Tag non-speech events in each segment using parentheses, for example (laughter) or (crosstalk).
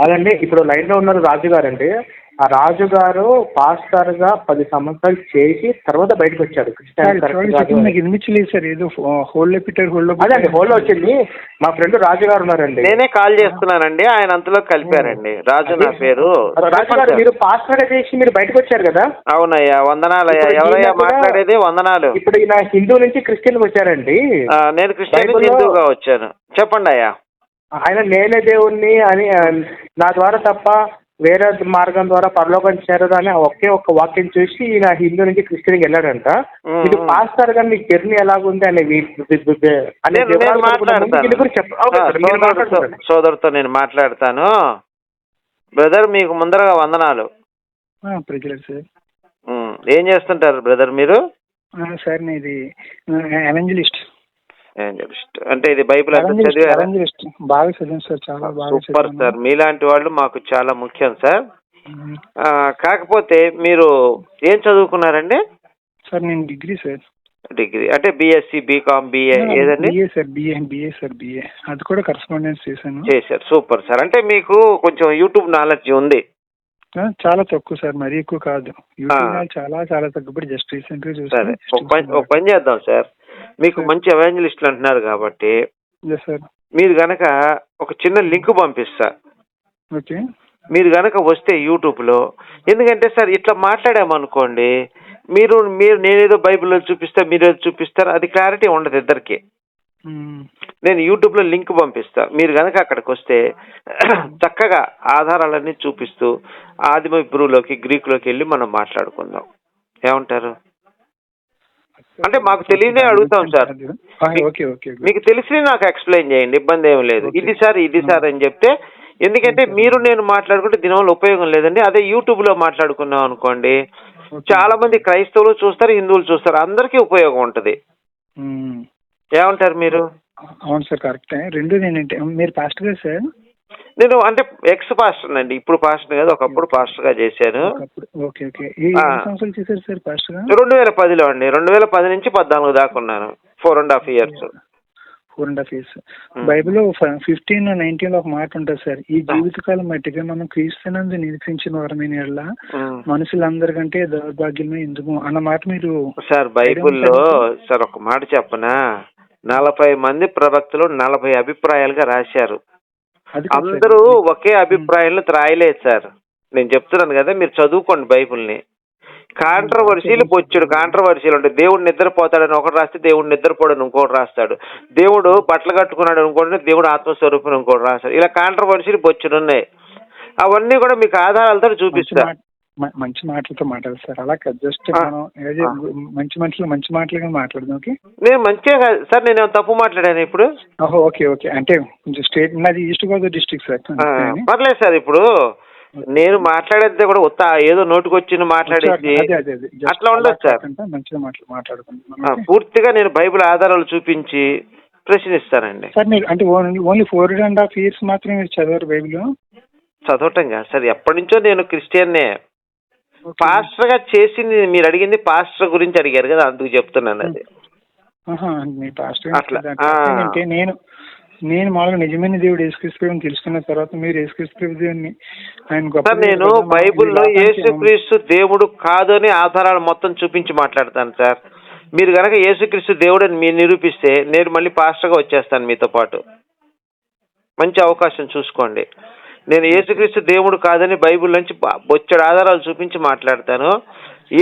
అదండి ఇప్పుడు లైన్లో ఉన్నారు రాజు గారు అండి ఆ రాజు గారు పాస్టర్గా పది సంవత్సరాలు చేసి తర్వాత బయటకు వచ్చాడు. అని. నాకు వినిపించలేదు సార్ ఏదో హోల్లో పెట్టారు హోల్లో అదే అండి హోల్లో వచ్చింది. మా ఫ్రెండ్ రాజు గారు ఉన్నారండి. నేనే కాల్ చేస్తున్నానండి ఆయన అంతలో కలిపారండి. రాజు నా పేరు. రాజు గారు మీరు పాస్టర్గా చేసి మీరు బయటకు వచ్చారు కదా? అవునయ్యా వందనాలయ్యా ఇప్పుడు ఎవరయ్యా మాట్లాడేది? వందనాలు. ఇప్పుడు ఈయన హిందూ నుంచి క్రిస్టియన్ వచ్చారండి. నేను క్రిస్టియన్ బైబిల్లో- హిందూగా వచ్చాను. చెప్పండి అయ్యా ఆయన నేనే దేవుణ్ణి అని నా ద్వారా తప్ప వేరే మార్గం ద్వారా పరలోకం చేరదు అని ఒకే ఒక్క వాక్యం చూసి ఈయన హిందూ నుంచి క్రిస్టియన్కి వెళ్ళాడంట. ఇది పాస్టర్గా మీ జర్నీ ఎలాగుంది అనే అనే నేను మాట్లాడతాను. బ్రదర్ మీకు ముందరగా వందనాలు. ఏం చేస్తుంటారు బ్రదర్ మీరు? సార్ ఇది చెప్పి- అంటే ఇది బైబిల్ బాగా సార్ చాలా బాగా సూపర్. సార్. మీలాంటి వాళ్ళు మాకు చాలా ముఖ్యం సార్. కాకపోతే మీరు ఏం చదువుకున్నారండి? సార్ నేను డిగ్రీ సార్. డిగ్రీ. అంటే బీఎస్సీ బీకామ్ బిఏ ఏదండి? BA sir BA BA sir BA. అది కూడా కరస్పాండెన్స్ చేశాను. చేశారు. Super sir. అంటే మీకు కొంచెం యూట్యూబ్ నాలెడ్జ్ ఉంది. చాలా తక్కువ సార్. మరీ ఎక్కువ కాదు. యూట్యూబ్ చాలా చాలా తక్కువ జస్ట్ రీసెంట్గా చూసాను ఒక పని చేద్దాం సార్. మీకు మంచి అవాంజలిస్టులు అంటున్నారు కాబట్టి మీరు గనక ఒక చిన్న లింక్ పంపిస్తా. ఓకే మీరు గనక వస్తే యూట్యూబ్లో ఎందుకంటే సార్ ఇట్లా మాట్లాడామనుకోండి మీరు మీరు నేనేదో బైబిల్లో చూపిస్తా మీరు ఏదో చూపిస్తారు అది క్లారిటీ ఉండదు ఇద్దరికి. ఉమ్. నేను యూట్యూబ్లో లింక్ పంపిస్తా. మీరు గనక అక్కడికి వస్తే చక్కగా ఆధారాలన్నీ చూపిస్తూ ఆదిమ బ్రూలోకి గ్రీకులోకి వెళ్ళి మనం మాట్లాడుకుందాం. ఏమంటారు? అంటే మాకు తెలియదే అడుగుతాం సార్. మీకు తెలిసి నాకు ఎక్స్ప్లెయిన్ చేయండి ఇబ్బంది ఏం లేదు. ఇది సార్ ఇది సార్ అని చెప్తే ఎందుకంటే. మీరు నేను మాట్లాడుకుంటే దీనివల్ల ఉపయోగం లేదండి అదే యూట్యూబ్లో మాట్లాడుకున్నాం అనుకోండి. చాలా మంది క్రైస్తవులు చూస్తారు హిందువులు చూస్తారు అందరికీ ఉపయోగం ఉంటది. ఏమంటారు మీరు అవును సార్ కరెక్టే రెండు నేనంటే మీరు పాస్టర్ గారు సార్ నేను అంటే ఎక్స్ పాస్టర్ అండి ఇప్పుడు పాస్టర్ కాదు ఒకప్పుడు పాస్టర్గా చేశాను. రెండు వేల పదిలో అండి. రెండు వేల పది నుంచి పద్నాలుగు దాకా ఉన్నాను. Four and half years four and half years బైబిల్లో ఫిఫ్టీన్ నైన్టీన్లో ఒక మాట ఉంటుంది సార్. ఈ జీవితకాలం మట్టిగా మనం క్రీస్తునందు నిరీక్షించిన వారమైన ఎడల మనుషులందరికంటే దౌర్భాగ్యమే ఎందుకు? అన్న మాట మీరు సార్ బైబిల్లో సార్ ఒక మాట చెప్పనా? నలభై మంది ప్రవక్తలు నలభై అభిప్రాయాలుగా రాశారు. అందరూ ఒకే అభిప్రాయంలో రాయలేదు సార్. నేను చెప్తున్నాను కదా మీరు చదువుకోండి బైబిల్ని. కాంట్రవర్సీలు బొచ్చుడు కాంట్రవర్సీలు ఉంటాయి దేవుడు నిద్రపోతాడని ఒకటి రాస్తే దేవుడు నిద్రపోడని ఇంకోటి రాస్తాడు. దేవుడు బట్టలు కట్టుకున్నాడు అనుకోండి దేవుడు ఆత్మస్వరూపం ఇంకోటి రాస్తాడు. ఇలా కాంట్రవర్సీలు బొచ్చుడు ఉన్నాయి. అవన్నీ కూడా మీకు ఆధారాలతో మంచి చూపిస్తా. మాట- మ- మంచి మాటలతో మాట్లాడాలి సార్. అలా కాదు జస్ట్. మనం ఏదో మంచి మనుషులు మంచి మాటలుగా మాట్లాడదాం ఓకే? నేను మంచిగా కాదు. సార్ నేను తప్పు మాట్లాడాను ఇప్పుడు? ఓహో ఓకే ఓకే. అంటే కొంచెం స్టేట్ నాది ఈస్ట్ గోదావరి డిస్ట్రిక్ట్ సార్. పర్లేదు సార్ ఇప్పుడు నేను మాట్లాడేది కూడా ఉత్త ఏదో అదే Just అట్లా ఉండదు సార్. మంచిగా? పూర్తిగా నేను బైబిల్ ఆధారాలు చూపించి ప్రశ్నిస్తానండి. సార్ మీరు అంటే only only four and half years మాత్రమే చదివారు బైబిల్? చదవటం కాదు సార్ ఎప్పటి నుంచో నేను క్రిస్టియన్నే. పాస్టర్గా చేసింది మీరు అడిగింది పాస్టర్ గురించి అడిగారు కదా అందుకు చెప్తున్నాను అది. ఆహా, మీ పాస్టర్ అట్లా, అంటే నేను నేను మామూలుగా నిజమైన దేవుడు యేసుక్రీస్తు తెలుసుకున్న తర్వాత మీరు యేసుక్రీస్తు దేవుడిని ఆయన గొప్ప నేను బైబిల్లో యేసుక్రీస్తు దేవుడు కాదు అని ఆధారాలు మొత్తం చూపించి మాట్లాడతాను సార్. మీరు గనక యేసుక్రీస్తు దేవుడు అని మీరు నిరూపిస్తే నేను మళ్ళీ పాస్టర్గా వచ్చేస్తాను మీతో పాటు. మంచి అవకాశం చూసుకోండి. నేను యేసుక్రీస్తు దేవుడు కాదని బైబిల్ నుంచి బొచ్చడు ఆధారాలు చూపించి మాట్లాడతాను.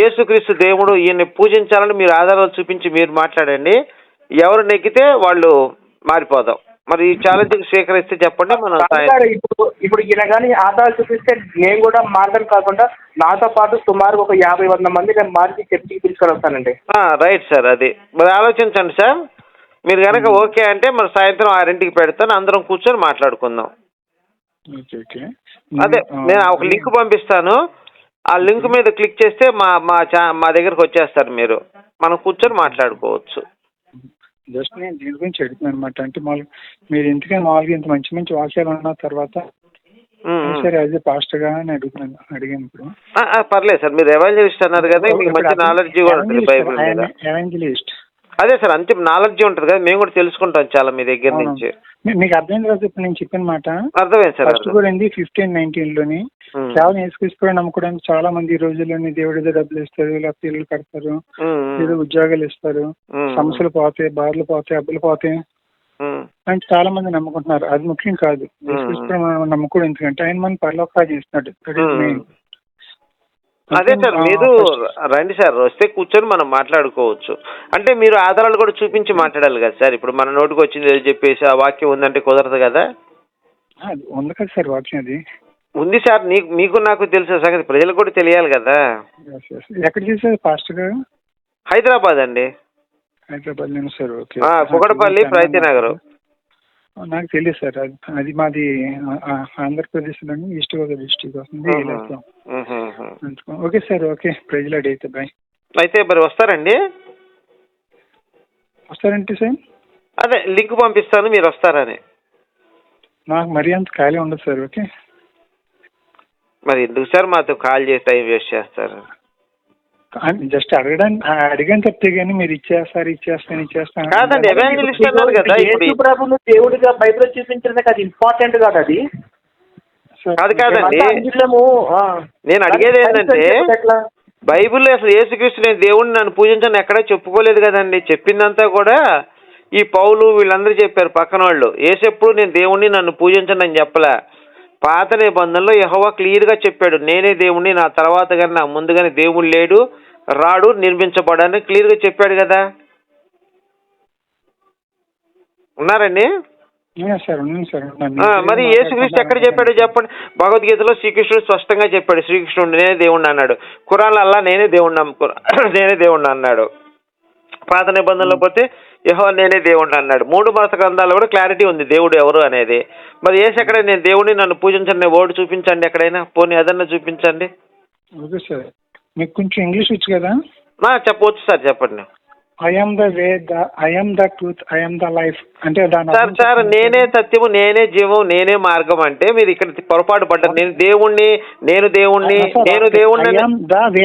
యేసుక్రీస్తు దేవుడు ఈయన్ని పూజించాలని మీరు ఆధారాలు చూపించి మీరు మాట్లాడండి. ఎవరు నెగ్గితే వాళ్ళు మారిపోదాం. మరి ఈ ఛాలెంజ్ స్వీకరిస్తే చెప్పండి మనం ఇప్పుడు ఇప్పుడు ఈయన కానీ ఆధారాలు చూపిస్తే నేను కూడా మార్గం కాకుండా నాతో పాటు సుమారు ఒక యాభై వంద మంది నేను మార్చి చర్చికి తీసుకొని వస్తానండి. రైట్ సార్ అది. మరి ఆలోచించండి సార్. మీరు కనుక ఓకే అంటే మరి సాయంత్రం ఆరింటికి పెడతాను అందరం కూర్చొని మాట్లాడుకుందాం. అదే నేను ఒక లింక్ పంపిస్తాను. ఆ లింక్ మీద క్లిక్ చేస్తే మా మా చా మా దగ్గరకు వచ్చేస్తారు మీరు. మనం కూర్చొని మాట్లాడుకోవచ్చు. జస్ట్ నేను దీని గురించి అడుగుతున్నాను అనమాట అంటే మామూలుగా మీరు ఎందుకని మామూలుగా ఇంత మంచి మంచి వాక్యాలు అన్న తర్వాత. సరే ఏ పాస్టర్గా అని అడుగుతున్నాను అడిగాను ఇప్పుడు. ఆ, ఆ, పర్లేదు సార్. మీరు ఎవాంజలిస్ట్ అన్నారు కదా మీకు మంచి నాలెడ్జ్ కూడా ఉంటుంది బైబిల్ మీద. ఎవెంజలిస్ట్ అదే సార్ అంతే నాలెడ్జ్ ఉంటుంది కదా మేము కూడా తెలుసుకుంటాం చాలా మీ దగ్గర. నుంచి. మీకు అర్థమైంది కదా ఇప్పుడు నేను చెప్పిన మాట? అర్థమైంది సార్ ఫస్ట్ కూడా ఏంది ఫిఫ్టీన్ నైన్టీన్లోని. కేవలం యేసుక్రీస్తు నమ్ముకోవడానికి చాలా మంది ఈ రోజుల్లోని దేవుడి ఏదో డబ్బులు ఇస్తారు లేకపోతే ఇల్లు కడతారు ఏదో ఉద్యోగాలు ఇస్తారు సమస్యలు పోతాయి బాధలు పోతాయి అబ్బులు పోతాయి. అని చాలా మంది నమ్ముకుంటున్నారు. అది ముఖ్యం కాదు. నమ్ముకోవడం ఎందుకంటే ఆయన మన పరలోక రాజ్యం అదే సార్ మీరు రండి సార్ వస్తే కూర్చొని మనం మాట్లాడుకోవచ్చు. అంటే మీరు ఆధారాలు కూడా చూపించి మాట్లాడాలి కదా సార్ ఇప్పుడు మన నోటికి వచ్చింది చెప్పేసి ఆ వాక్యం ఉందంటే కుదరదు కదా? ఉంది కదా సార్ వాక్యం అది. ఉంది సార్ నీకు మీకు నాకు తెలిసిన సంగతి ప్రజలకు కూడా తెలియాలి కదా. ఎక్కడ చేశారు పాస్టర్ గారు? హైదరాబాద్ అండి. హైదరాబాద్ నేను సార్ ఓకే. కుకటపల్లి నగర్. నాకు తెలియదు సార్. అది మాది ఆ, ఆ, ఆంధ్రప్రదేశ్లోని ఈస్ట్ గోదావరి డిస్టిక్ వస్తుంది okay sir okay. Praise Lord అయితే బాయ్. అయితే మరి వస్తారండి? వస్తారంటే సార్? అదే లింక్ పంపిస్తాను మీరు వస్తారని. నాకు మరీ అంత ఖాళీ ఉండదు సార్ ఓకే? మరి ఎందుకు సార్ మాతో కాల్ చేసి టైం వేస్ట్ చేస్తారు? జస్ట్ అడగడానికి అడిగాను తప్పితే కానీ మీరు ఇచ్చేస్తారు ఇచ్చేస్తాను ఇచ్చేస్తాను. కాదండి, ఎవాంజలిస్ట్ అన్నారు కదా యేసు దేవుడిగా బైబిల్ చూపించడానికి అది ఇంపార్టెంట్ కాదు అది. కాదు కాదండి. నేను అడిగేది అది ఏంటంటే? బైబిల్లో అసలు యేసుక్రీస్తు నేను దేవుడిని నన్ను పూజించని ఎక్కడా చెప్పుకోలేదు కదండి. చెప్పిందంతా కూడా ఈ పౌలు వీళ్ళందరూ చెప్పారు పక్కన వాళ్ళు ఏసెప్పుడు నేను దేవుణ్ణి నన్ను పూజించను అని చెప్పలే. పాత నిబంధనలో యహోవా క్లియర్గా చెప్పాడు నేనే దేవుణ్ణి నా తర్వాత కానీ నా ముందుగానే దేవుడు లేడు రాడు నిర్మించబడని క్లియర్గా చెప్పాడు కదా. ఉన్నారండి? మరి యేసుక్రీస్తు ఎక్కడ చెప్పాడో చెప్పండి? భగవద్గీతలో శ్రీకృష్ణుడు స్పష్టంగా చెప్పాడు శ్రీకృష్ణుడు నేనే దేవుణ్ణి అన్నాడు. అల్లా నేనే దేవుణ్ణి (clears throat) నేనే దేవుణ్ణి అన్నాడు. పాత నిబంధనలో పోతే యహో నేనే దేవుణ్ణి అన్నాడు. మూడు మత గ్రంథాల్లో కూడా క్లారిటీ ఉంది. దేవుడు ఎవరు అనేది. మరి ఏసు ఎక్కడ? నేను దేవుడిని నన్ను పూజించండి ఓటు చూపించండి ఎక్కడైనా? పోనీ ఏదన్నా చూపించండి. Okay sir. మీకు కొంచెం ఇంగ్లీష్ వచ్చు కదా? చెప్పవచ్చు సార్ చెప్పండి. I'm the way the I'm the truth I'm the life అంటే దాని సార్ సార్. నేనే సత్యము నేనే జీవం నేనే మార్గం అంటే మీరు ఇక్కడ పొరపాటు పడ్డారు నేను దేవుణ్ణి నేను దేవుణ్ణి నేను. దేవుణ్ణి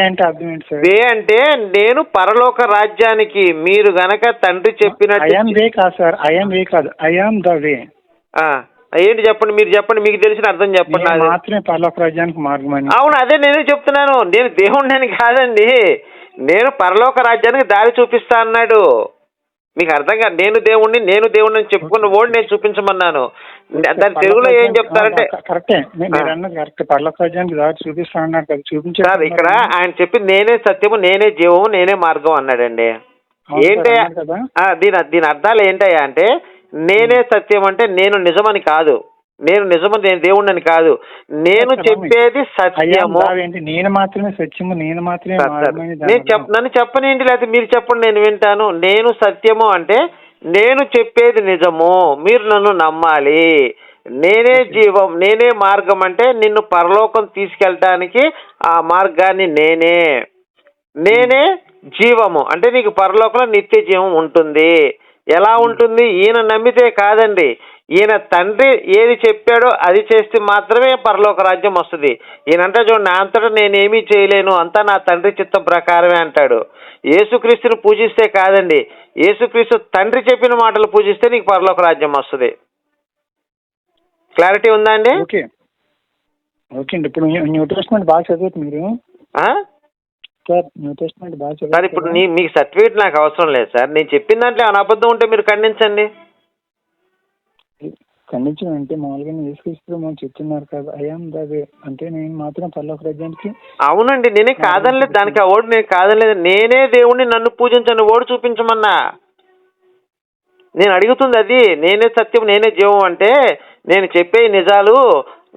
అంటే అర్థం ఏంటి సార్ వే అంటే నేను పరలోక రాజ్యానికి మీరు గనక తండ్రి చెప్పినట్టు ఐఎమ్ వే కాదు సార్ ఐఎమ్ వే కాదు ఐఎమ్ ద వే ఆ, ఏంటి చెప్పండి మీరు చెప్పండి మీకు తెలిసిన అర్థం చెప్పండి. మాత్రమే పరలోక రాజ్యానికి మార్గం అవును అదే నేనే చెప్తున్నాను నేను దేవుణ్ణి కాదండి నేను పరలోక రాజ్యానికి దారి చూపిస్తా అన్నాడు. మీకు అర్థం కాదు నేను దేవుణ్ణి నేను దేవుణ్ణి అని చెప్పుకున్న ఓడి నేను చూపించమన్నాను. దాని తెలుగులో ఏం చెప్తారంటే కరెక్టే. మీరు. అన్నది కరెక్ట్. పరలోక రాజ్యానికి దారి చూపిస్తా అన్నారు కదా. చూపించే సార్ ఇక్కడ ఆయన చెప్పి నేనే సత్యము నేనే జీవము నేనే మార్గం అన్నాడండి. ఆ, దీని దీని అర్థాలు ఏంటయ్యా అంటే నేనే సత్యం అంటే నేను నిజమని కాదు. నేను నిజమని నేను దేవుణ్ణని కాదు. నేను చెప్పేది సత్యము. నేను మాత్రమే సత్యము నేను మాత్రమే నేను చెప్. నన్ను చెప్పనేంటి లేకపోతే మీరు చెప్పండి నేను వింటాను. నేను సత్యము అంటే నేను చెప్పేది నిజము. మీరు నన్ను నమ్మాలి. నేనే జీవం నేనే మార్గం అంటే నిన్ను పరలోకం తీసుకెళ్ళటానికి ఆ మార్గాన్ని నేనే. నేనే జీవము. అంటే నీకు పరలోకంలో నిత్య జీవం ఉంటుంది. ఎలా ఉంటుంది? ఈయన నమ్మితే కాదండి. ఈయన తండ్రి ఏది చెప్పాడో అది చేస్తే మాత్రమే పరలోక రాజ్యం వస్తుంది. ఈయనంటే చూడండి నా అంతటా నేనేమీ చేయలేను అంతా నా తండ్రి చిత్తం ప్రకారమే అంటాడు. యేసుక్రీస్తుని పూజిస్తే కాదండి. యేసుక్రీస్తు తండ్రి చెప్పిన మాటలు పూజిస్తే నీకు పరలోక రాజ్యం వస్తుంది. క్లారిటీ ఉందా అండి? ఓకే. ఓకే అండి. ఇప్పుడు న్యూ- న్యూ టెస్ట్మెంట్ బాగా చదువుతుంది మీరు. ఆ? సార్ న్యూ టెస్ట్మెంట్ బాగా సార్ ఇప్పుడు మీకు సర్టిఫికేట్ నాకు అవసరం లేదు సార్. నేను చెప్పిన దాంట్లో ఏమైనా అబద్ధం ఉంటే మీరు ఖండించండి. ఖండించడం అంటే మామూలుగా యేసుక్రీస్తు మనం చెప్తున్నారు కదా ఐఎమ్ ద వే అంటే నేను మాత్రం పరలోక రాజ్యానికి అవునండి నేనే కాదనలేదు. దానికి ఆ ఓడు నేను కాదనలేదు. నేనే దేవుణ్ణి నన్ను పూజించండి ఓడు చూపించమన్నా. నేను అడుగుతుంది అది నేనే సత్యం నేనే జీవం అంటే నేను చెప్పే నిజాలు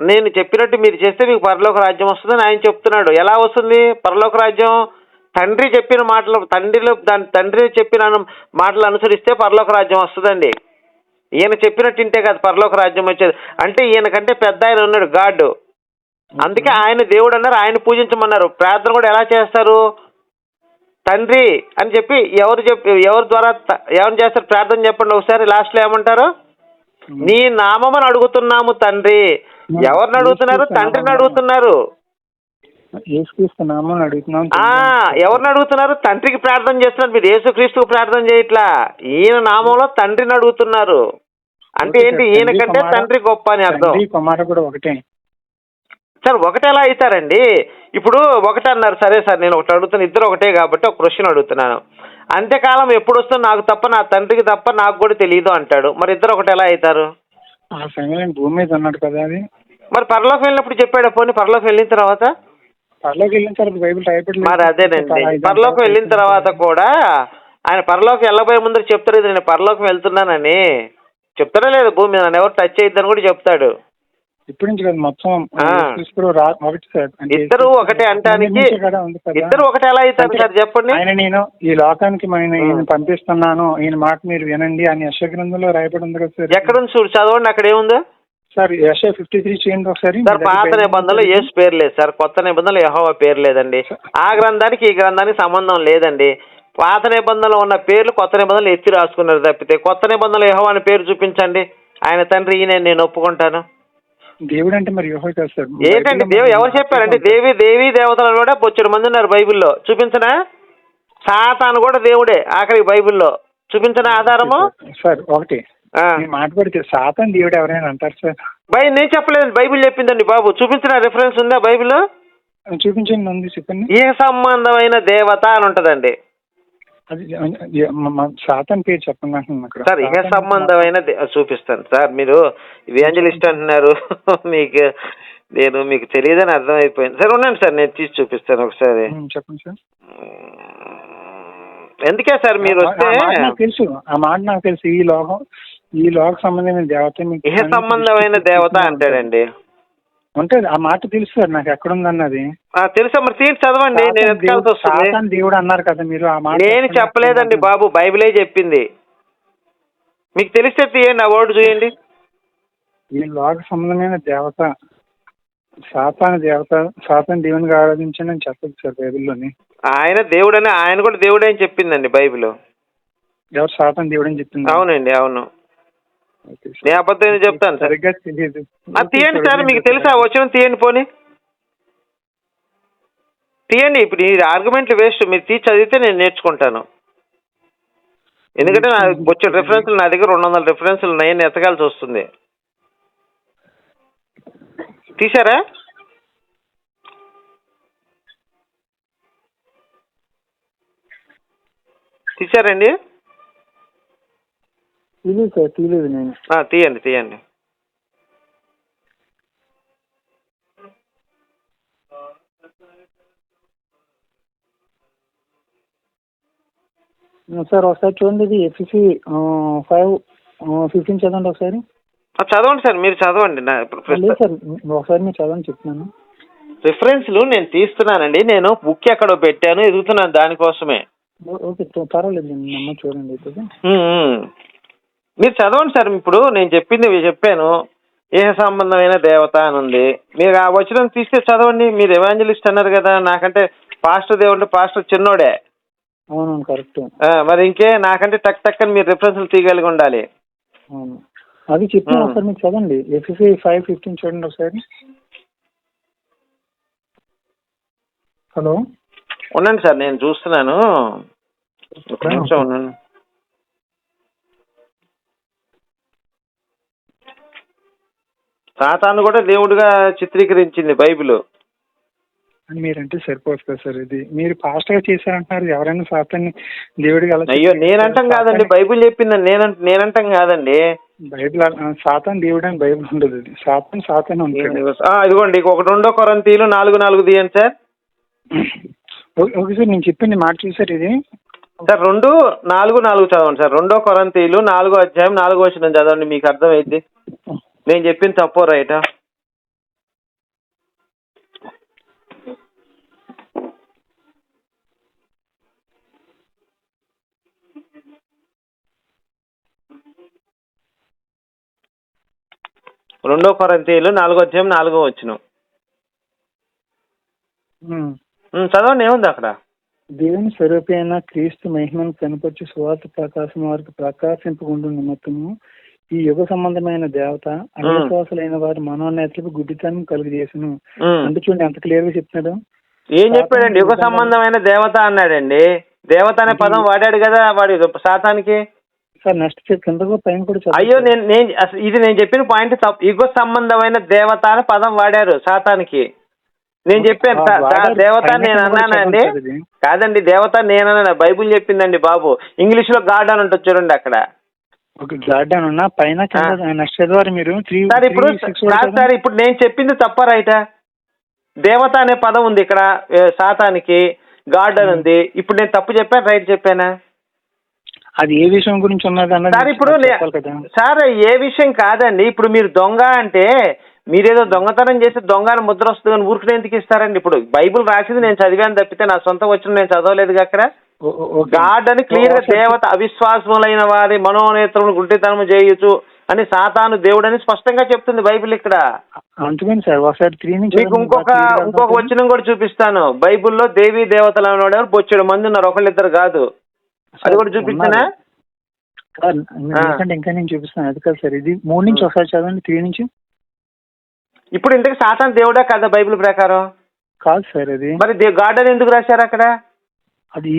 నేను చెప్పినట్టు మీరు చేస్తే మీకు పరలోక రాజ్యం వస్తుందని ఆయన చెప్తున్నాడు. ఎలా వస్తుంది? పరలోక రాజ్యం? తండ్రి చెప్పిన మాటలు తండ్రిలో దాని తండ్రి చెప్పిన మాటలు అనుసరిస్తే పరలోక రాజ్యం వస్తుందండి. ఈయన చెప్పినట్టు ఇంటే కాదు పరలోక రాజ్యం వచ్చేది. అంటే ఈయనకంటే పెద్ద ఆయన ఉన్నాడు గాడ్ అందుకే ఆయన దేవుడు అన్నారు ఆయన పూజించమన్నారు. ప్రార్థన కూడా ఎలా చేస్తారు? తండ్రి అని చెప్పి ఎవరు చెప్పి ఎవరి ద్వారా త- ఎవరు చేస్తారు? ప్రార్థన చెప్పండి ఒకసారి లాస్ట్లో ఏమంటారు? నీ నామమని అడుగుతున్నాము తండ్రి. ఎవరిని అడుగుతున్నారు? తండ్రిని అడుగుతున్నారు. అడుగుతున్నాం ఆ ఎవరిని అడుగుతున్నారు? తండ్రికి ప్రార్థన చేస్తున్నారు. మీరు యేసుక్రీస్తుకు ప్రార్థన చేయట్లా ఈయన నామంలో తండ్రిని అడుగుతున్నారు. అంటే ఏంటి? ఈయన కంటే తండ్రి గొప్ప అని అర్థం. తండ్రి కుమార కూడా ఒకటే. సార్ ఒకటి ఎలా అవుతారండి? ఇప్పుడు ఒకటి అన్నారు. సరే సార్ నేను ఒకటి అడుగుతాను ఇద్దరు ఒకటే కాబట్టి ఒక క్వశ్చన్ అడుగుతున్నాను. అంత్యకాలం ఎప్పుడు వస్తుందో? నాకు తప్ప నా తండ్రికి తప్ప నాకు కూడా తెలియదు అంటాడు. మరి ఇద్దరు ఒకటి ఎలా అవుతారు? ఆ భూమి మీద ఉన్నాడు కదా అది. మరి పరలోకి వెళ్ళినప్పుడు చెప్పాడు. పోనీ పరలోకి వెళ్ళిన తర్వాత? పరలోకి వెళ్ళిన తర్వాత బైబిల్ మరి అదేనండి. పరలోకి వెళ్ళిన తర్వాత కూడా ఆయన పరలోకి వెళ్ళబోయే ముందు చెప్తారు ఇది నేను పరలోకి వెళ్తున్నానని. చెప్తారా లేదు భూమి మీద నన్ను ఎవరు టచ్ చేయొద్దని కూడా చెప్తాడు. ఇప్పటి నుంచి కదా మొత్తం ఇద్దరు ఒకటే అంటానికి ఉంది. ఇద్దరు ఒకటే ఎలా అవుతారు సార్ చెప్పండి? ఆయన నేను ఈ లోకానికి ఈయన పంపిస్తున్నాను ఈయన మాట మీరు వినండి అని యశ గ్రంథంలో రాయబడి ఉంది కదా సార్? ఎక్కడుంది చూడు చదవండి అక్కడ ఏముందో? సార్ యశ ఫిఫ్టీ త్రీ చేయండి ఒకసారి సార్ పాత నిబంధనలో? యేసు పేరు లేదు సార్. కొత్త నిబంధనలో యెహోవా పేరు లేదండి. ఆ గ్రంథానికి ఈ గ్రంథానికి సంబంధం లేదండి. పాత నిబంధనలో ఉన్న పేర్లు కొత్త నిబంధనలు ఎత్తి రాసుకున్నారు తప్పితే కొత్త నిబంధనలో యెహోవా అని పేరు చూపించండి. ఆయన తండ్రి ఈయన నేను ఒప్పుకుంటాను. దేవుడు అంటే మరి యోహో కదా సార్. ఏంటండి? దేవు ఎవరు చెప్పారండి దేవి దేవి దేవతలు కూడా బొచ్చుడు మంది ఉన్నారు బైబిల్లో. చూపించనా సాతాను కూడా దేవుడే ఆఖరికి బైబిల్లో. చూపించనా ఆధారము? సార్ ఒకటి. ఆ. మీ మాట పడితే సాతాన్ దేవుడు ఎవరైనా అంటారు సార్? బై నేను చెప్పలేదండి బైబిల్ చెప్పిందండి బాబు. చూపించిన రిఫరెన్స్ ఉందా బైబిల్లో చూపించండి ఉంది చెప్పండి. ఏ సంబంధమైన దేవత అని ఉంటదండి. అది సాతాన్ పేరు చెప్పండి అంటున్నాను సార్ సాతాన్ సంబంధమైన చూపిస్తాను. సార్ మీరు ఇవాంజలిస్ట్ అంటున్నారు. (laughs) మీకు నేను మీకు తెలియదని అర్థమైపోయింది. సార్ ఉండండి సార్ నేను తీసి చూపిస్తాను ఒకసారి. చెప్పండి సార్. ఎందుకే సార్ మీరు వస్తే? తెలుసు. ఆ మాట నాకు తెలుసు. ఈ లోకం ఈ లోక సంబంధమైన దేవత మీకు ఇహ సంబంధమైన దేవత అంటాడండి? ఉంటుంది ఆ మాట తెలుసు సార్ నాకు ఎక్కడ ఉందన్నది ఆ, తెలుసా మరి తీసి చదవండి నేను దేవుడు- వస్తుంది? సాతాన్ దేవుడు అన్నారు కదా మీరు ఆ మాట నేను. చెప్పలేదండి బాబు బైబిలే చెప్పింది. మీకు తెలిస్తే తీయండి ఆ వర్డ్ చూయండి. ఈ లోక సంబంధమైన దేవత సాతాన దేవత సాతాన్ దేవునికి ఆరాధించండి అని చెప్పదు సార్ బైబిల్లోని. ఆయన దేవుడని ఆయన కూడా దేవుడే అని చెప్పిందండి బైబిల్. ఎవరు సాతాన్ దేవుడు అని చెప్పింది? అవునండి అవును. నేను అబద్ధం చెప్తాను సార్ తీయండి సార్ మీకు తెలుసా? వచ్చిన తీయండి పోనీ. తీయండి ఇప్పుడు ఈ ఆర్గ్యుమెంట్లు వేస్ట్ మీరు తీసి చదివితే నేను నేర్చుకుంటాను. ఎందుకంటే నా వచ్చే రిఫరెన్స్లు నా దగ్గర రెండు వందల రిఫరెన్స్లు నేను ఎతకాల్సి వస్తుంది. తీసారా తీసారండి సార్ నేను. తీయండి తీయండి. సార్ ఒకసారి చూడండి ఇది ఎఫ్సి ఫైవ్ ఫిఫ్టీన్ చదవండి ఒకసారి. చదవండి సార్ మీరు చదవండి. లేదు సార్ ఒకసారి మీరు చదవండి చెప్తున్నాను. రిఫరెన్స్లు నేను తీస్తున్నానండి. నేను బుక్ ఎక్కడో పెట్టాను ఎదుగుతున్నాను దానికోసమే. ఓకే పర్వాలేదు అమ్మ చూడండి ఉమ్. మీరు చదవండి సార్ ఇప్పుడు నేను చెప్పింది చెప్పాను. ఏ సంబంధమైన దేవత అని ఉంది. మీరు ఆ వచ్చిన తీస్తే చదవండి. మీరు ఎవాంజలిస్ట్ అన్నారు కదా నాకంటే పాస్టర్ దేవుడు పాస్టర్ చిన్నోడే. కరెక్ట్ మరి ఇంకే నాకంటే టక్ టక్ అని మీరు రిఫరెన్స్లు తీయగలిగి ఉండాలి. అది చెప్పిన. ఒకసారి మీకు చదవండి. ఫైవ్ ఫిఫ్టీన్ చూడండి ఒకసారి. హలో ఉండండి సార్ నేను చూస్తున్నాను. ఒక నిమిషం సాతాను కూడా దేవుడిగా చిత్రీకరించింది బైబిల్. అని మీరంటే సరిపోదు కదా సార్ ఇది. మీరు ఫాస్ట్గా చేశారంటున్నారు ఎవరైనా సాతాన్ని దేవుడికి ఎలా అయ్యో నేనంటాం కాదండి బైబిల్ చెప్పిందని నేనంట నేనంటాం కాదండి. బైబిల్ అలా- సాతాన్ దేవుడు అని బైబిల్ ఉండదు ఇది. సాతాన్ సాతాన్ ఉంటాడు ఆ, ఇదిగోండి ఒక రెండో కొరంతీలు నాలుగు నాలుగు తీయండి సార్. ఓకే సార్ నేను చెప్పింది మాట చూసారు ఇది. సార్ రెండు నాలుగు నాలుగు చదవండి సార్. రెండో కొరంతీలు నాలుగో అధ్యాయం నాలుగో వచ్చిన చదవండి మీకు అర్థమైంది నేను చెప్పింది తప్పో రైటా? రెండో కొరంతీలు నాలుగో అధ్యాయం నాలుగో వచ్చిన. చదవండి ఏముంది అక్కడ? దేవుని స్వరూపి అయిన క్రీస్తు మహిమను కనపరిచి సువార్త ప్రకాశం వారికి ప్రకాశింపకుండా నిమిత్తము ఈ యుగ సంబంధమైన దేవత అవిశ్వాసులైన వారి మనోన్నతులకు గుడ్డితనం కలుగజేసును. అంటే చూడండి ఎంత క్లియర్గా చెప్తున్నాడు. ఏం చెప్పాడండి? యుగ సంబంధమైన దేవత అన్నాడండి. దేవత అనే పదం వాడాడు కదా వాడి సాతానికి? సార్ నెక్స్ట్ పైన కూడా అయ్యో. నేను నేను ఇది నేను చెప్పిన పాయింట్ యుగ సంబంధమైన దేవత అనే పదం వాడారు సాతానికి. నేను చెప్పాను. దేవత నేను అన్నానండి. కాదండి దేవత నేనన్నా బైబుల్ చెప్పిందండి బాబు. ఇంగ్లీష్లో గాడ్ అని ఉంటుంది చూడండి అక్కడ. ఒక గార్డెన్ ఉన్నా పైన కింద నెక్స్ట్ చదివారు మీరు త్రీ సార్ ఇప్పుడు కాదు సార్ ఇప్పుడు నేను చెప్పింది తప్ప రైటా? దేవత అనే పదం ఉంది ఇక్కడ గాడ్ అని ఉంది. ఇప్పుడు నేను తప్పు చెప్పాను రైట్ చెప్పానా? అది ఏ విషయం గురించి ఉన్నది అన్నది సార్ ఇప్పుడు సార్ ఏ విషయం కాదండి. ఇప్పుడు మీరు దొంగ అంటే మీరేదో దొంగతనం చేసి దొంగ అని ముద్ర వస్తుంది అని ఊరికి ఎందుకు ఇస్తారండి. ఇప్పుడు బైబిల్ రాసింది నేను చదివాను తప్పితే నా సొంత వచ్చిన నేను చదవలేదు అక్కడ. గాడ్ అని క్లియర్గా. దేవత అవిశ్వాసములైన వారి మనోనేత్రమును గుడ్డితనము చేయొచ్చు అని సాతాను దేవుడు అని స్పష్టంగా చెప్తుంది బైబిల్ ఇక్కడ. అందుకని సార్ ఒకసారి త్రీ నుంచి మీకు ఇంకొక ఇంకొక వచనం కూడా చూపిస్తాను. బైబిల్లో దేవీ దేవతలు అనేవాడు బొచ్చెడు మంది ఉన్నారు ఒకళ్ళిద్దరు కాదు. అది కూడా చూపించానా. ఎందుకంటే ఇంకా నేను చూపిస్తాను అది కాదు సార్ ఇది మూడు నుంచి ఒకసారి చదవండి త్రీ నుంచి. ఇప్పుడు ఇంతకు సాతాన్ దేవుడా కదా బైబిల్ ప్రకారం? కాదు సార్ అది. మరి గాడ్ అని ఎందుకు రాశారు అక్కడ? అది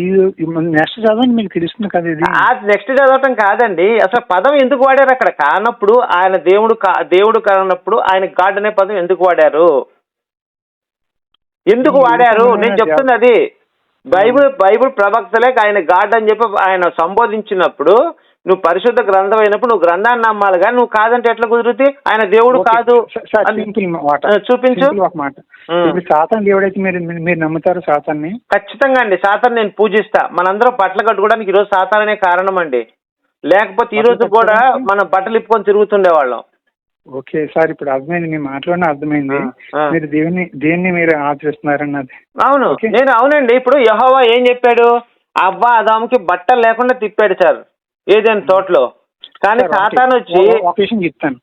నెక్స్ట్ చదవండి మీకు తెలుస్తుంది కదా ఇది. ఆ నెక్స్ట్ చదవటం కాదండి. అసలు పదం ఎందుకు వాడారు అక్కడ? కానప్పుడు ఆయన దేవుడు దేవుడు కానప్పుడు ఆయన గాడ్ అనే పదం ఎందుకు వాడారు? ఎందుకు వాడారు? నేను చెప్తుంది అది. బైబిల్ బైబిల్ ప్రవక్తలే ఆయన గాడ్ అని చెప్పి ఆయన సంబోధించినప్పుడు నువ్వు పరిశుద్ధ గ్రంథం అయినప్పుడు నువ్వు గ్రంథాన్ని నమ్మాలి కానీ నువ్వు కాదంటే ఎట్లా కుదురుతుంది ఆయన దేవుడు. కాదు చూపించు. మాట. ఇప్పుడు సాతాన్ దేవుడైతే మీరు మీరు నమ్ముతారు సాతాన్ని? ఖచ్చితంగా అండి. సాతాన్ నేను పూజిస్తా. మనందరం బట్టలు కట్టుకోవడానికి ఈరోజు సాతాన్ అనే కారణం అండి లేకపోతే ఈ రోజు కూడా? మనం బట్టలు ఇప్పుకొని తిరుగుతుండేవాళ్ళం. ఓకే సార్ ఇప్పుడు అర్థమైంది. మీ మాటలోనే అర్థమైంది. మీరు దేవుని దేన్ని మీరు ఆచరిస్తున్నారన్నది. అవును. నేను అవునండి. ఇప్పుడు యహోవా ఏం చెప్పాడు? అవ్వ అదాముకి బట్టలు లేకుండా తిప్పాడు సార్ ఏదైనా తోటలో. కానీ సాతాన్ వచ్చి ఒక- ఒక విషయం చెప్తాను.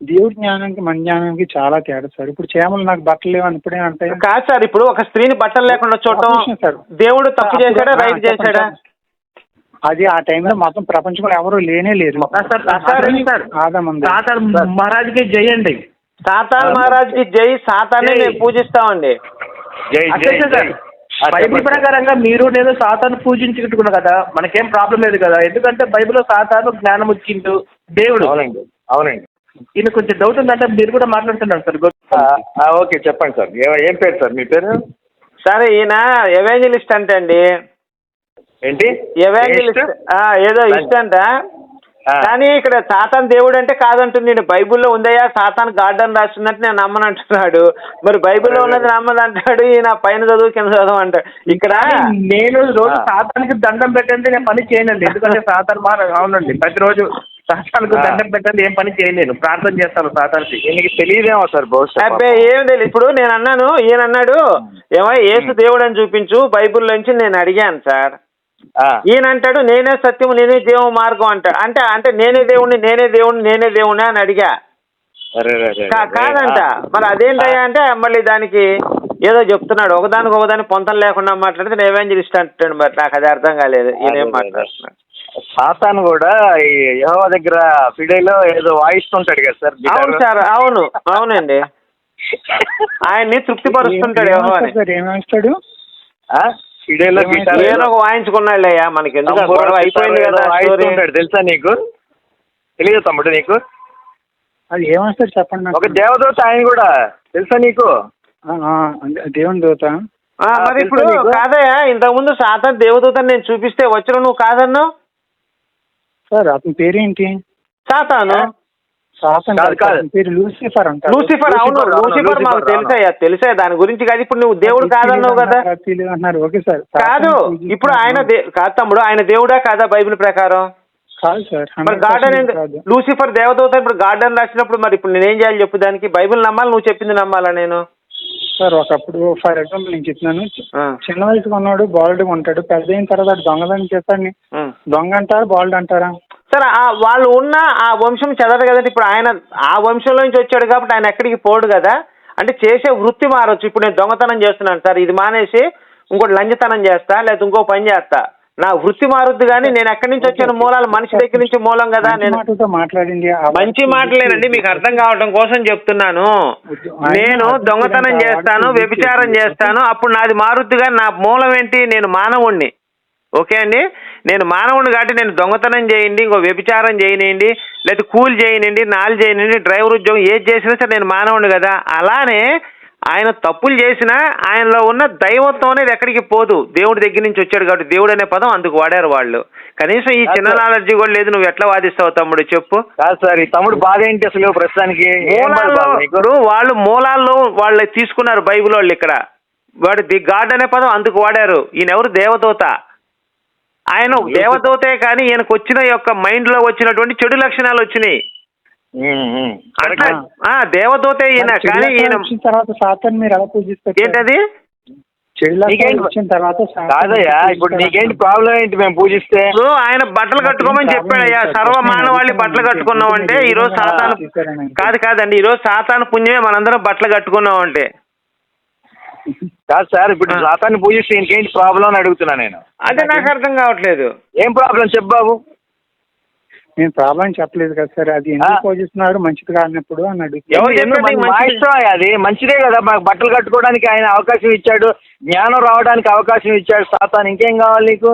దేవుడి జ్ఞానానికి మన జ్ఞానానికి చాలా తేడా సార్. ఇప్పుడు చేమలు నాకు బట్టలు లేవు అని ఇప్పుడే అంటే కాదు సార్ ఇప్పుడు ఒక స్త్రీని బట్టలు లేకుండా చూడటం సార్. దేవుడు తప్పు చేశాడా రైట్ చేశాడా. అది ఆ టైంలో మొత్తం ప్రపంచంలో ఎవరు లేనే లేరు. Sir, sir, sir, sir. Adam ఉంది. సాతాన్ మహారాజుకి జయండి. సాతాన్ మహారాజ్కి జై సాతాన్ని జై. మేము పూజిస్తామండి. జై జై బైబిల్. ప్రకారంగా మీరు నేను సాతాను పూజించుకుంటున్నాం కదా మనకేం ప్రాబ్లం లేదు కదా? ఎందుకంటే బైబిల్లో సాతాను జ్ఞానం వచ్చిండు దేవుడు. అవునండి అవునండి. ఈయన కొంచెం డౌట్ ఉందంటే మీరు కూడా మాట్లాడుతున్నారు సార్ ఓకే చెప్పండి సార్. ఏ- పేరు సార్? మీ పేరు? సరే ఈయన ఎవాంజలిస్ట్ అంటే అండి ఏంటి? ఎవాంజలిస్ట్ ఏదో ఇష్టంట ఆ. కానీ ఇక్కడ సాతాన్ దేవుడు అంటే కాదంటుంది. నేను బైబిల్లో ఉందయ్యా సాతాన్ గార్డెన్ రాస్తున్నట్టు నేను నమ్మనంటున్నాడు మరి బైబిల్లో ఉన్నది నమ్మదు అంటాడు ఈయన పైన చదువు కింద చదువు అంటాడు. ఇక్కడ నేను రోజు. సాతానికి దండం పెట్టండి నేను పని చేయనండి. ఎందుకంటే సాతాను మా అవునండి ప్రతిరోజు సాతానికి. దండం పెట్టండి ఏం పని చేయలేను. ప్రార్థన చేస్తాను సాతానికి. ఈయనకి తెలియదేమో సార్ బహుశా అబ్బే ఏం తెలియదు ఇప్పుడు నేను అన్నాను ఈయన అన్నాడు ఏమో యేసు దేవుడు అని చూపించు బైబిల్ నుంచి నేను అడిగాను సార్. ఈయన అంటాడు నేనే సత్యము నేనే జీవ మార్గం అంటాడు అంటే అంటే నేనే దేవుణ్ణి నేనే దేవుణ్ణి నేనే దేవుణ్ణి అని అడిగా. కాదంట. మరి అదేంటయ్యా అంటే మళ్ళీ దానికి ఏదో చెప్తున్నాడు. ఒకదానికి ఒకదాని పొంతం లేకుండా మాట్లాడితే నేను ఎవాంజలిస్ట్ అంటాడు మరి నాకు అది అర్థం కాలేదు. ఈయన. మాట్లాడుతున్నాడు? సాతాను కూడా ఈ యెహోవా దగ్గర ఫిడేలో ఏదో వాయిస్తుంటాడు కదా సార్ అవును గిటారు. సార్ అవును అవునండి ఆయన్ని తృప్తిపరుస్తుంటాడు ఏమో ఏమేస్తాడు అని ఏమేస్తాడు ఆ? ఫిడేలో? గిటార్ ఏదో ఒక వాయించుకున్నాళ్ళయ్యా మనకి ఎందుకు ఆ తంబూరా, గొడవ అయిపోయింది కదా స్టోరీ వాయిస్తుంటాడు తెలుసా నీకు తెలియదు తమ్ముడు నీకు అది ఏమేస్తాడు చెప్పండి నాకు. ఒక దేవదూత ఆయన కూడా తెలుసా నీకు ఆ, ఆ, అంటే దేవుని దూత ఆ, మరి తెలుసా ఇప్పుడు నీకు? కాదయ్యా ఇంతకుముందు సాతాన్ దేవదూతని నేను చూపిస్తే వచ్చిన నువ్వు కాదన్నావు సార్ అతని పేరేంటి? సాతాను. కాదు, పేరు లూసిఫర్ అంటారు. లూసిఫర్ అవును లూసిఫర్, మాకు లూసిఫర్, తెలుసా తెలుసా దాని గురించి కాదు ఇప్పుడు నువ్వు దేవుడు కాదన్నావు కదా. అంటున్నారు ఓకే సార్ కాదు. ఇప్పుడు ఆయన కాదు తమ్ముడు ఆయన దేవుడా కాదా బైబిల్ ప్రకారం? కాదు సార్ మరి 100% గార్డెన్ లూసిఫర్ దేవదూత ఇప్పుడు గార్డెన్ రాసినప్పుడు మరి ఇప్పుడు నేనేం చేయాలి చెప్పు దానికి బైబిల్ నమ్మాలి నువ్వు చెప్పింది నమ్మాలా నేను? సార్ ఒకప్పుడు ఫర్ ఎగ్జాంపుల్ నేను చెప్తున్నాను ఆ, చిన్న వయసుకు ఉన్నాడు బాల్డ్గా ఉంటాడు పెద్ద అయిన తర్వాత దొంగదని చేస్తాడు. దొంగ అంటారా బాల్డ్ అంటారా? సరే ఆ వాళ్ళు ఉన్న ఆ వంశం చదవదు కదండి. ఇప్పుడు ఆయన ఆ వంశంలో నుంచి వచ్చాడు కాబట్టి ఆయన ఎక్కడికి పోడు కదా. అంటే చేసే వృత్తి మారొచ్చు. ఇప్పుడు నేను దొంగతనం చేస్తున్నాను సార్. ఇది మానేసి ఇంకోటి లంచతనం చేస్తా లేకపోతే ఇంకో పని చేస్తా. నా వృత్తి మారుద్ది కానీ నేను ఎక్కడి నుంచి వచ్చాను? మూలాలు మనిషి దగ్గర నుంచి మూలం కదా? నేను ఆ మంచి మాటలేనండి మీకు అర్థం కావడం కోసం చెప్తున్నాను. నేను దొంగతనం చేస్తాను వ్యభిచారం చేస్తాను అప్పుడు నాది మారుద్దిగా నా మూలం ఏంటి? నేను మానవుణ్ణి. ఓకే అండి? నేను మానవుని కాబట్టి నేను దొంగతనం చేయండి ఇంకో వ్యభిచారం చేయనివ్వండి లేదా కూలి చేయనివ్వండి నాలు చేయనివ్వండి డ్రైవర్ ఉద్యోగం ఏది చేసినా సరే నేను మానవుని కదా? అలానే ఆయన తప్పులు చేసినా ఆయనలో ఉన్న దైవత్వం అనేది ఎక్కడికి పోదు. దేవుడి దగ్గర నుంచి వచ్చాడు కాబట్టి దేవుడు అనే పదం అందుకు వాడారు వాళ్ళు. కనీసం ఈ చిన్న నాలెడ్జీ కూడా లేదు. నువ్వు ఎట్లా వాదిస్తావు తమ్ముడు? చెప్పు. కాదు సార్ ఈ తమ్ముడు బాధ ఏంటి అసలు ప్రస్తుతానికి? ఇప్పుడు వాళ్ళు మూలాల్లో వాళ్ళు తీసుకున్నారు బైబిల్ వాళ్ళు ఇక్కడ. వాడు ది గాడ్ అనే పదం అందుకు వాడారు. ఈయన ఎవరు? దేవదూత. ఆయన దేవదూతే. కానీ ఈయనకు వచ్చిన యొక్క మైండ్లో వచ్చినటువంటి చెడు లక్షణాలు వచ్చినాయి. దేవదూతే ఈయన కానీ ఈయన వచ్చిన తర్వాత సాతాన్ మీరు ఎలా పూజిస్తారు? ఏంటది? కాదయ్యా ఇప్పుడు నీకేంటి ప్రాబ్లం ఏంటి? మేము పూజిస్తే ఆయన బట్టలు కట్టుకోమని చెప్పాడయ్యా సర్వ మానవాళి బట్టలు కట్టుకున్నాం అంటే ఈ రోజు సాతాను కాదు కాదండి ఈ రోజు సాతాను పుణ్యమే మనందరం బట్టలు కట్టుకున్నాం అంటే కాదు సార్ ఇప్పుడు. సాతాన్ని పూజిస్తే ఇంకేంటి ప్రాబ్లం అని అడుగుతున్నా నేను. అదే నాకు అర్థం కావట్లేదు. ఏం ప్రాబ్లం చెప్పు బాబు? నేను ప్రాబ్లం చెప్పలేదు కదా సార్ అది ఎందుకు ఆ. పూజిస్తున్నారు మంచిది కానప్పుడు అని అడుగుతాను ఎవరు ఎందుకు చెప్పారు నీకు మా మంచిది? ఇష్టం అయ్యా అది. మంచిదే కదా మాకు బట్టలు కట్టుకోవడానికి ఆయన అవకాశం ఇచ్చాడు జ్ఞానం రావడానికి అవకాశం ఇచ్చాడు సాతాన్ ఇంకేం కావాలి నీకు?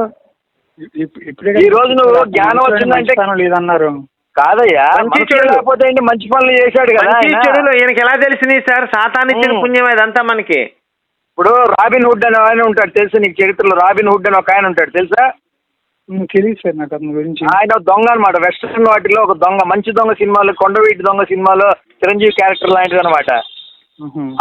ఈ రోజు నువ్వు జ్ఞానం వచ్చిందంటే- లేదన్నారు. కాదయ్యా మంచి మంచి చెడు. లేకపోతే మంచి పనులు చేశాడు కదా. చెడులు ఈయనకి ఎలా తెలిసింది సార్? సాతాన్ ఇచ్చిన. పుణ్యం ఇదంతా మనకి. ఇప్పుడు రాబిన్ హుడ్ అని ఆయన ఉంటాడు తెలుసు నీకు చరిత్రలో? రాబిన్ హుడ్ అని ఒక ఆయన ఉంటాడు తెలుసా? తెలియదు సార్ నాకు అతని గురించి. ఆయన దొంగ అనమాట వెస్ట్రన్ వాటిలో ఒక దొంగ మంచి దొంగ సినిమాలో కొండవీటి దొంగ సినిమాలో చిరంజీవి క్యారెక్టర్ లాంటిది అనమాట.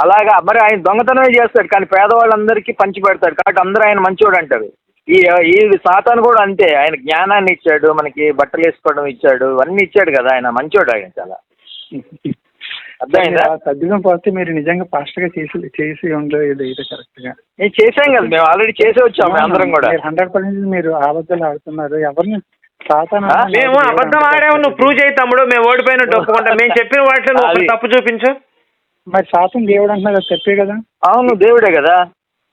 అలాగా మరి ఆయన దొంగతనమే చేస్తాడు కానీ పేదవాళ్ళందరికీ పంచి పెడతాడు. కాబట్టి అందరూ ఆయన మంచివాడు అంటారు. ఈ ఈ సాతాను కూడా అంతే. ఆయన జ్ఞానాన్ని ఇచ్చాడు మనకి బట్టలు వేసుకోవడం ఇచ్చాడు అన్నీ ఇచ్చాడు కదా ఆయన. మంచివాడు ఆయన చాలా. అర్థమైందా? సర్దుకం పోతే మీరు నిజంగా ఫాస్ట్గా చేసి చేసి ఉండలేదు ఇది కరెక్ట్గా. నేను కదా మేము ఆల్రెడీ చేసి వచ్చాం మేము అందరం కూడా. హండ్రెడ్ పర్సెంట్ మీరు అబద్ధాలు ఆడుతున్నారు. ఎవరిని మేము అబద్ధం. ఆడాము నువ్వు ప్రూవ్ చేయి తమ్ముడు మేము ఓడిపోయినట్టు (laughs) ఒప్పుకుంటాం. మేము చెప్పిన వాటిలో నువ్వు. తప్పు చూపించు. మరి సాతం దేవుడు అంటున్నారు అది తప్పే కదా? అవును దేవుడే కదా.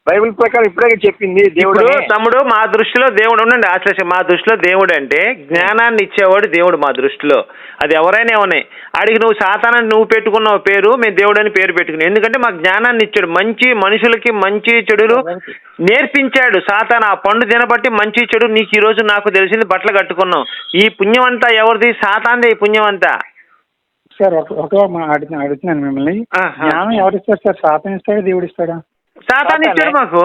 బైబిల్ ప్రకారం ఇప్పుడే చెప్పింది దేవుడు తమ్ముడు మా దృష్టిలో దేవుడు ఉండండి. ఆశ్లేష మా దృష్టిలో దేవుడు అంటే జ్ఞానాన్ని ఇచ్చేవాడు దేవుడు మా దృష్టిలో. అది ఎవరైనా ఉన్నాయి అడిగి నువ్వు సాతానాన్ని నువ్వు పెట్టుకున్న పేరు మేము దేవుడు అని పేరు పెట్టుకున్నాం. ఎందుకంటే మాకు జ్ఞానాన్ని ఇచ్చాడు. మంచి మనుషులకి మంచి చెడులు నేర్పించాడు. సాతాన ఆ పండు తినబట్టి మంచి చెడు నీకు ఈ రోజు నాకు తెలిసింది బట్టలు కట్టుకున్నాం ఈ పుణ్యం అంతా ఎవరిది? సాతాందే ఈ పుణ్యం అంతా. సార్ ఒక అడుగుతున్నాను మిమ్మల్ని. ఆహా. జ్ఞానం ఎవరు ఇస్తారు సార్? సాతం ఇస్తాడా? దేవుడు ఇస్తాడా? సాతాన్ ఇచ్చాడు మాకు.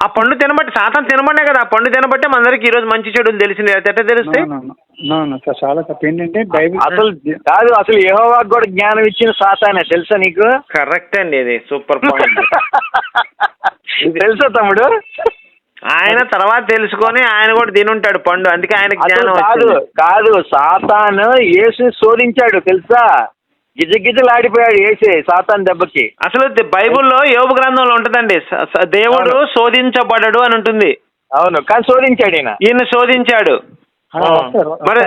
ఆ పండు తినబట్టి సాతాన్ తినబట్టే కదా ఆ పండు తినబట్టే మనందరికి ఈ రోజు మంచి చెడులు తెలిసింది. ఎట్ట తెలుస్తాయి? నో నో సార్ చాలా తప్పు. ఏంటంటే బైబిల్ అసలు కాదు అసలు యెహోవాకు కూడా జ్ఞానం ఇచ్చిన సాతానే తెలుసా నీకు? కరెక్ట్ అండి ఇది. Super point. (laughs) తెలుసా తమ్ముడు? ఆయన తర్వాత తెలుసుకొని ఆయన కూడా తిని ఉంటాడు పండు. అందుకే ఆయన జ్ఞానం కాదు వచ్చింది కాదు సాతాను యేసు శోధించాడు తెలుసా? గిజగిజలాడిపోయాడు ఏసే సాతాన్ దెబ్బకి. అసలు బైబిల్లో యోబు గ్రంథంలో ఉంటుందండి దేవుడు. శోధించబడడు అని ఉంటుంది. అవును కానీ శోధించాడు ఈయన. ఈయన శోధించాడు. మరి-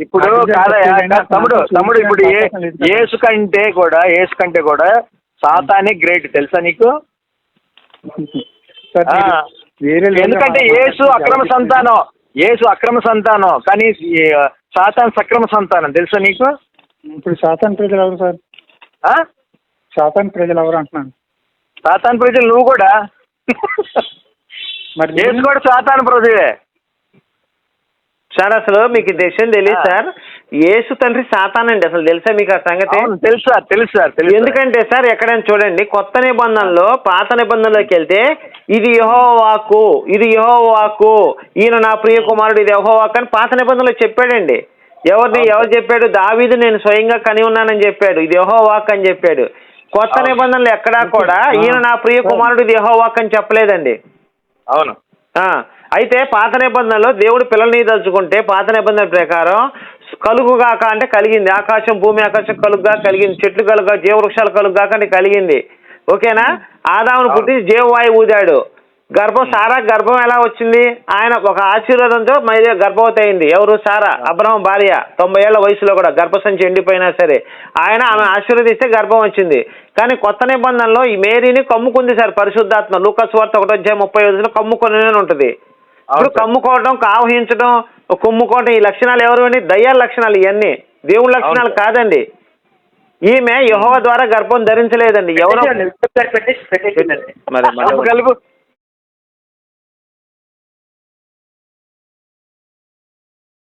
ఇప్పుడు తమ్ముడు తమ్ముడు ఇప్పుడు ఏ సాతాను లేదు కదా. యేసు కంటే కూడా యేసు కంటే కూడా సాతానే గ్రేట్ తెలుసా నీకు? ఎందుకంటే యేసు అక్రమ సంతానం యేసు అక్రమ సంతానం కానీ సాతాన్ సక్రమ సంతానం తెలుసా నీకు? ఇప్పుడు సాతాన్ ప్రజలు ఎవరు సార్? ఆ? సాతాన్ ప్రజలు ఎవరు అంటున్నాను? సాతాన్ ప్రజలు నువ్వు కూడా? మరి యేసు కూడా సాతాన్ ప్రజలే. సార్ అసలు మీకు ఈ విషయం తెలియదు. సార్. యేసు తండ్రి సాతానండి. అసలు తెలుసా మీకు ఆ సంగతి? తెలుసు సార్ తెలుసు సార్ తెలుసు. ఎందుకంటే సార్ ఎక్కడైనా చూడండి కొత్త నిబంధనలో పాత నిబంధనలోకి వెళ్తే ఇది యహోవాకు ఇది యహోవాకు ఈయన నా ప్రియ కుమారుడు ఇది యహోవాకు అని పాత నిబంధనలో చెప్పాడండి. ఎవరిని ఎవరు చెప్పాడు? దావీదు నేను స్వయంగా కని ఉన్నానని చెప్పాడు. ఇది యహోవాక్ అని చెప్పాడు. కొత్త. నిబంధనలు ఎక్కడా కూడా ఈయన నా ప్రియ కుమారుడు ఇది యహోవాక్ అని చెప్పలేదండి. అవును. ఆ, అయితే పాత నిబంధనలో దేవుడు పిల్లల్ని దలుచుకుంటే పాత నిబంధన ప్రకారం కలుగుగాక అంటే కలిగింది. ఆకాశం భూమి ఆకాశం కలుగుగా కలిగింది. చెట్లు కలుగా జీవవృక్షాలు కలుగుగాక అంటే కలిగింది. ఓకేనా? ఆదామును పుట్టి జీవవాయువు ఊదాడు. గర్భం సారా? గర్భం ఎలా వచ్చింది? ఆయన ఒక ఆశీర్వాదంతో మరి గర్భవతి అయింది ఎవరు? సారా? అబ్రహం భార్య. తొంభై ఏళ్ళ వయసులో కూడా గర్భసంచి ఎండిపోయినా సరే ఆయన ఆమె ఆశీర్వదిస్తే గర్భం వచ్చింది. కానీ కొత్త నిబంధనలో ఈ మేరీని కమ్ముకుంది సార్ పరిశుద్ధాత్మ. లూకస్ వార్త ఒకటి వచ్చే ముప్పై ఐదులో కమ్ముకొని ఉంటుంది ఇప్పుడు. కమ్ముకోవడం కావహించడం కుమ్ముకోవడం ఈ లక్షణాలు ఎవరు అండి? దయ్యాల లక్షణాలు ఇవన్నీ దేవుడి లక్షణాలు. కాదండి. ఈమె యెహోవా ద్వారా గర్భం ధరించలేదండి. ఎవరో